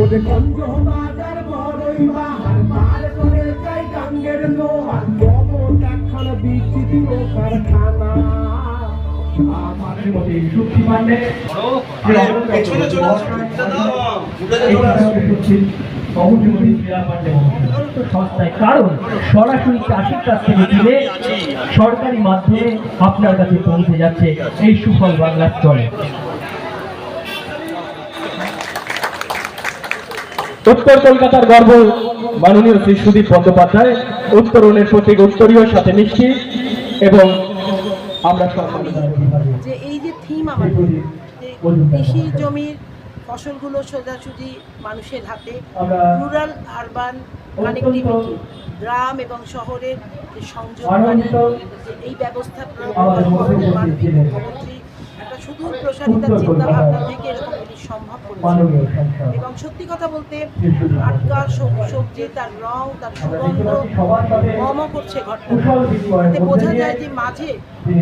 ওদের গঞ্জ বাজার বড়ই বাহার পার করে যাই গাঙ্গের বিচিত্র কারখানা। পেছনে চলে কারণ সরাসরি চাষির কাছ থেকে তুলে সরকারি মাধ্যমে আপনার কাছে পৌঁছে যাচ্ছে এই সুফল বাংলার চলে। উত্তর কলকাতার গর্ব মাননীয় শ্রী সুদীপ বন্দ্যোপাধ্যায়। উত্তরণের প্রতীক উত্তরীয় সাথে মিষ্টি এবং আমরা যে এই যে থিম আমাদের কৃষি জমির ফসলগুলো সোজাসুজি মানুষের হাতে রুরাল আরবান কানেক্টিভিটি গ্রাম এবং শহরের যে সংযোগকারী এই ব্যবস্থা মানবিক মুখ্যমন্ত্রী একটা সুদূর প্রসারিত চিন্তা ভাবনা থেকে এরকম করেছে এবং সত্যি কথা বলতে আটকা সব- সবজি তার রং তার সুগন্ধ মম করছে ঘরটা এতে বোঝা যায় যে মাঝে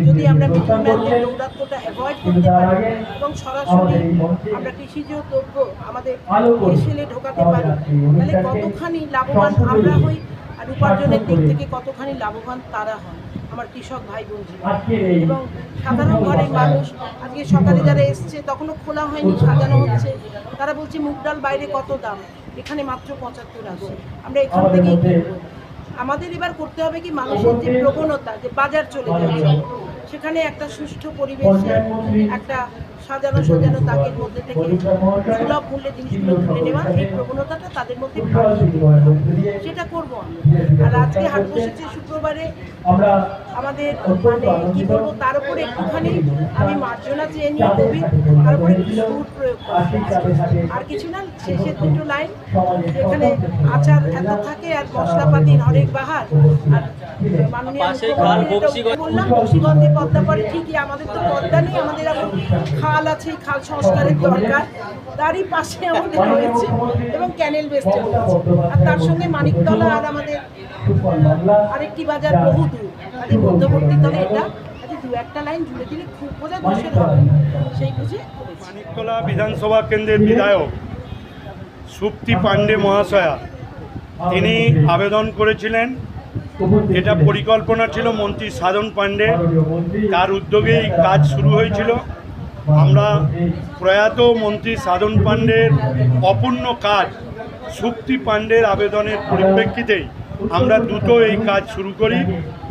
যদি আমরা মিডলম্যানদের দৌরাত্মটা অ্যাভয়েড করতে পারি এবং সরাসরি আমরা কৃষিজ দ্রব্য আমাদের এসেলে ঢোকাতে পারি তাহলে কতখানি লাভবান আমরা হই আর উপার্জনের দিক থেকে কতখানি লাভবান তারা হন? আমার কৃষক ভাই বোনরা এবং সাধারণ ঘরের মানুষ আজকে সকালে যারা এসছে তখনও খোলা হয়নি সাজানো হচ্ছে। তারা বলছে মুগ ডাল বাইরে কত দাম? এখানে মাত্র পঁচাত্তর আসে আমরা এখান থেকেই কিনবো। আমাদের এবার করতে হবে কি মানুষের যে প্রবণতা যে বাজার চলে যাচ্ছে সেখানে একটা সুষ্ঠু পরিবেশে একটা সাজানো সাজানো, তাকের মধ্যে থেকে সুলভ মূল্যে জিনিসগুলো তুলে নেওয়া, এই প্রবণতাটা তাদের মধ্যে সেটা করব। আর আজকে হাট বসেছে শুক্রবারে, আমাদের মানে কি বলব, তার উপরে একটুখানি আমি মার্জনা চেয়ে নিয়ে কবি, তার উপরে সুর প্রয়োগ। আর কিছু না, শেষের দুটো লাইন এখানে আচার এত থাকে আর মশলাপাতি, হরেক বাহার আর বললাম বক্সিগন্ধে পদ্মা পরে ঠিকই আমাদের তো পদ্মা নেই আমাদের এখন খাল আছে খাল সংস্কারের দরকার। তারই পাশে আমাদের রয়েছে এবং ক্যানেল বেস্টে আর তার সঙ্গে মানিকতলা আর আমাদের আরেকটি বাজার বহু দূর। মধ্যবর্তী তলে এটা। আচ্ছা দু একটা লাইন জুড়ে দিলে খুব বোঝা দোষের হবে সেই বুঝে মানিকতলা বিধানসভা কেন্দ্রের বিধায়ক সুপ্তি পাণ্ডে মহাশয়া তিনি আবেদন করেছিলেন এটা পরিকল্পনা ছিল মন্ত্রী সাধন পাণ্ডে। তার উদ্যোগেই কাজ শুরু হয়েছিল। আমরা প্রয়াত মন্ত্রী সাধন পাণ্ডের অপূর্ণ কাজ সুপ্তি পাণ্ডের আবেদনের পরিপ্রেক্ষিতেই আমরা দ্রুত এই কাজ শুরু করি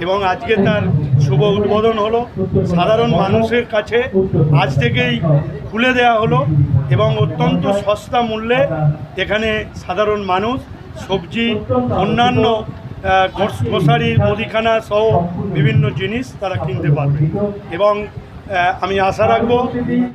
এবং আজকে তার শুভ উদ্বোধন হলো। সাধারণ মানুষের কাছে আজ থেকেই খুলে দেওয়া হলো এবং অত্যন্ত সস্তা মূল্যে এখানে সাধারণ মানুষ, সবজি, অন্যান্য গ্রসারি মুদিখানা সহ বিভিন্ন জিনিস তারা কিনতে পারবে। এবং আমি আশা রাখব